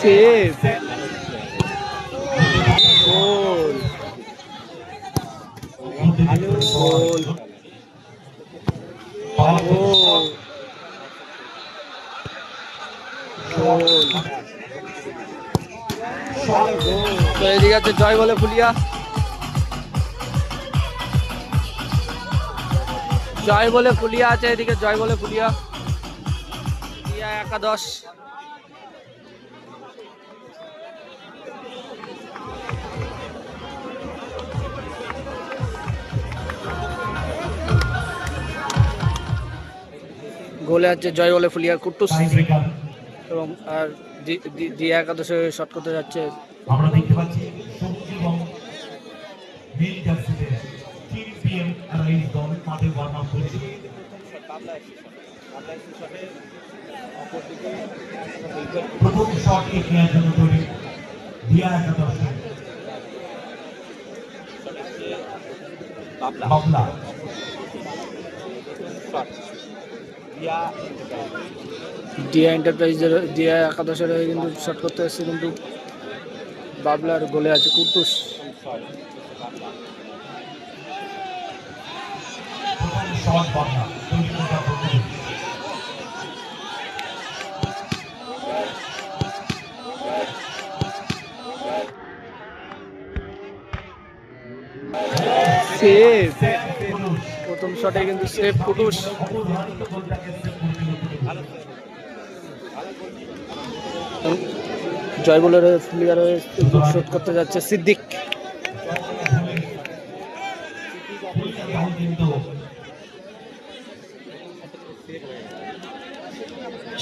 Save গোল গোল গোল গোল তো এদিকে আছে জয় বলে ফুলিয়া। জয় বলে ফুলিয়া আছে, এদিকে জয় বলে ফুলিয়া একাদশ। গোলে আছে জয় বলে ফুলিয়ার কুট্টুস এবং আর দিয়া একাদশে শট করতে যাচ্ছে আমরা দেখতে পাচ্ছি প্রথম জন্য তৈরি দিয়া একাদশ। বাবলা। ডিয়া এন্টারপ্রাইজের, ডিয়া একাদশের হয়ে কিন্তু শট করতে এসেছে কিন্তু বাবলার গোলে আছে কুট্টুস প্রথম প্রথম শটে কিন্তু সেভ কুটুস অবধারিত গোলটাকে সেভ করতে জয় বলের প্লেয়ার শট করতে যাচ্ছে সিদ্দিক।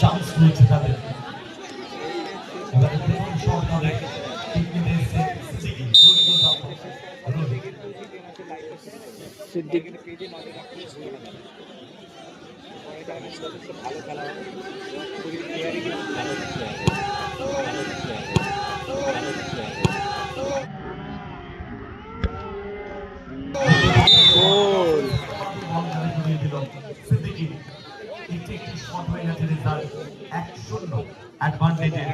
চান্স রয়েছে তাদের। রেজাল্ট এক শূন্য অ্যাডভান্টেজে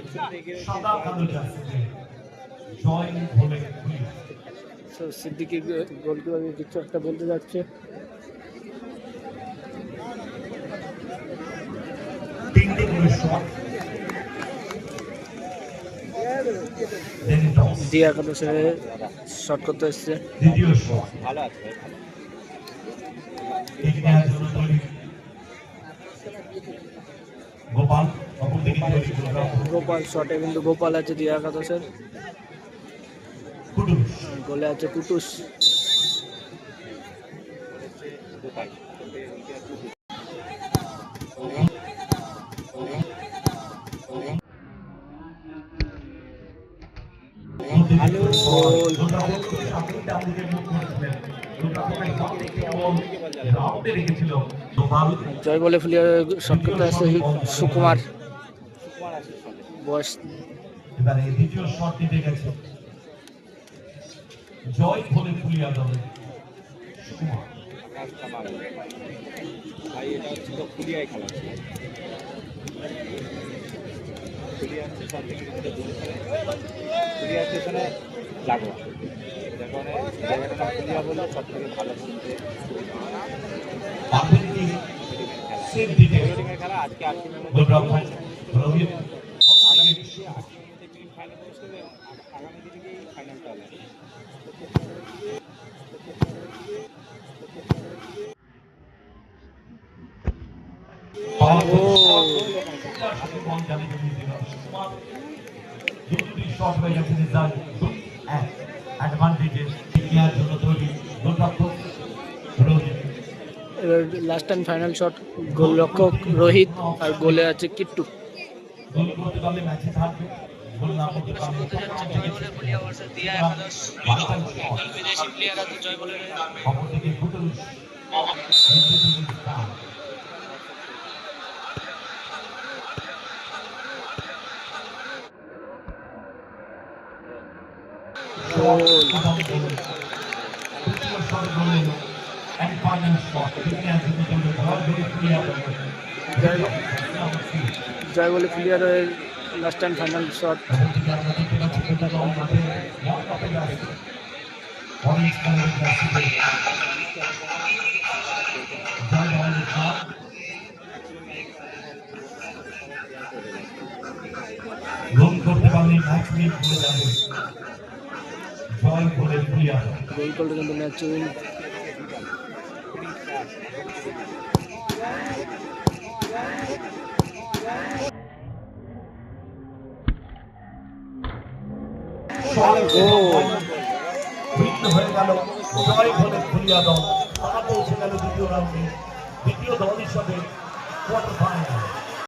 সাদা কালো জার্সিতে জয় হলে খুলিয়া তো সিদ্দিকি গোল কীভাবে কিছু একটা বলতে যাচ্ছে। টস ডিয়া একাদশে শট। করতে এসছে। গোপাল গোপাল শটে কিন্তু গোপাল আছে দিয়া একাদশের। গোলে আছে কুটুস। জয় বলে প্লেয়ার শট করতে আসছে সুকুমার। বয়স এবারে দ্বিতীয় জয় বলে ফুলিয়া দলে। খেলা। ছিল ফুলিয়া শট হয়ে গেছে রেজাল্ট অ্যাডভান্টেজে এগিয়ে জন্য তৈরি গোলরক্ষক এবার লাস্ট টাইম ফাইনাল শট গোলরক্ষক রোহিত আর গোলে আছে কিট্টু। গোল করতে পারলে ম্যাচে থাকবে গোল না করতে পারলে অপরদিকে কুটুস গোল তৃতীয় শট গোল এলো and final shot এগিয়ে জন্য তৈরি ঘর ধরে ক্রিয়া জয় জয় বলে প্লেয়ার হয়ে লাস্ট অ্যান্ড ফাইনাল শট অপরদিকে আমরা দেখতে পাচ্ছি দুটো দল মাঠে লম্বা পেয়ে আছে অরেঞ্জ কালারের জার্সিতে জয় বাংলার খাপ রন করতে পারলে ম্যাচ উইন করে যাবে। জয় করে ক্লিয়ার গোল করলে কিন্তু ম্যাচ উইন ভিন্ন হয়ে গেল জয় বলে খুলিয়া দল তারা পৌঁছে গেল দ্বিতীয় রাউন্ডে দ্বিতীয় দল হিসাবে কোয়ার্টার ফাইনাল